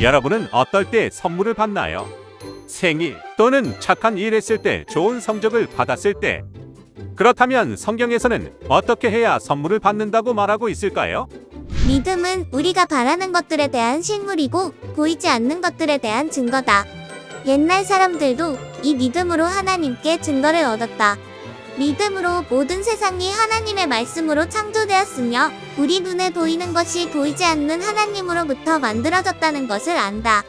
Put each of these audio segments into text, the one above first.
여러분은 어떨 때 선물을 받나요? 생일 또는 착한 일 했을 때 좋은 성적을 받았을 때 그렇다면 성경에서는 어떻게 해야 선물을 받는다고 말하고 있을까요? 믿음은 우리가 바라는 것들에 대한 실물이고 보이지 않는 것들에 대한 증거다. 옛날 사람들도 이 믿음으로 하나님께 증거를 얻었다. 믿음으로 모든 세상이 하나님의 말씀으로 창조되었으며 우리 눈에 보이는 것이 보이지 않는 하나님으로부터 만들어졌다는 것을 안다.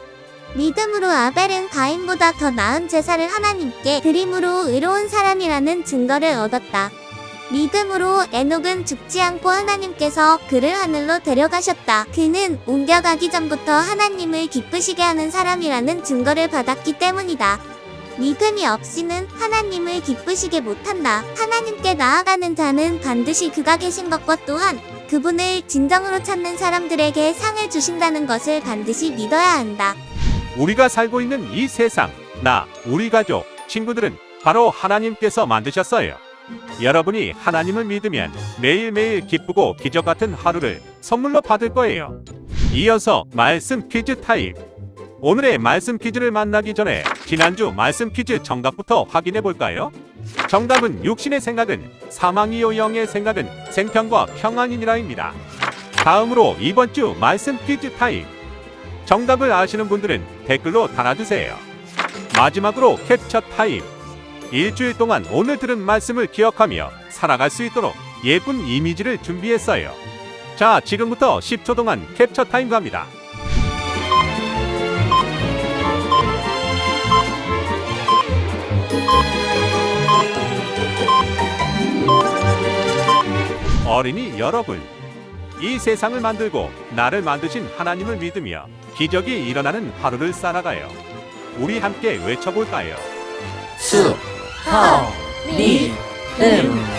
믿음으로 아벨은 가인보다 더 나은 제사를 하나님께 드림으로 의로운 사람이라는 증거를 얻었다. 믿음으로 에녹은 죽지 않고 하나님께서 그를 하늘로 데려가셨다. 그는 옮겨가기 전부터 하나님을 기쁘시게 하는 사람이라는 증거를 받았기 때문이다. 믿음이 없이는 하나님을 기쁘시게 못한다. 하나님께 나아가는 자는 반드시 그가 계신 것과 또한 그분을 진정으로 찾는 사람들에게 상을 주신다는 것을 반드시 믿어야 한다. 우리가 살고 있는 이 세상, 나, 우리 가족, 친구들은 바로 하나님께서 만드셨어요. 여러분이 하나님을 믿으면 매일매일 기쁘고 기적 같은 하루를 선물로 받을 거예요. 이어서 말씀 퀴즈 타임. 오늘의 말씀 퀴즈를 만나기 전에 지난주 말씀 퀴즈 정답부터 확인해 볼까요? 정답은 육신의 생각은 사망이요 영의 생각은 생평과 평안이니라입니다. 다음으로 이번 주 말씀 퀴즈 타임. 정답을 아시는 분들은 댓글로 달아주세요. 마지막으로 캡처 타임. 일주일 동안 오늘 들은 말씀을 기억하며 살아갈 수 있도록 예쁜 이미지를 준비했어요. 자, 지금부터 10초 동안 캡처 타임 갑니다. 어린이 여러분, 이 세상을 만들고 나를 만드신 하나님을 믿으며 기적이 일어나는 하루를 살아가요. 우리 함께 외쳐볼까요? 수, 하, 미, 음.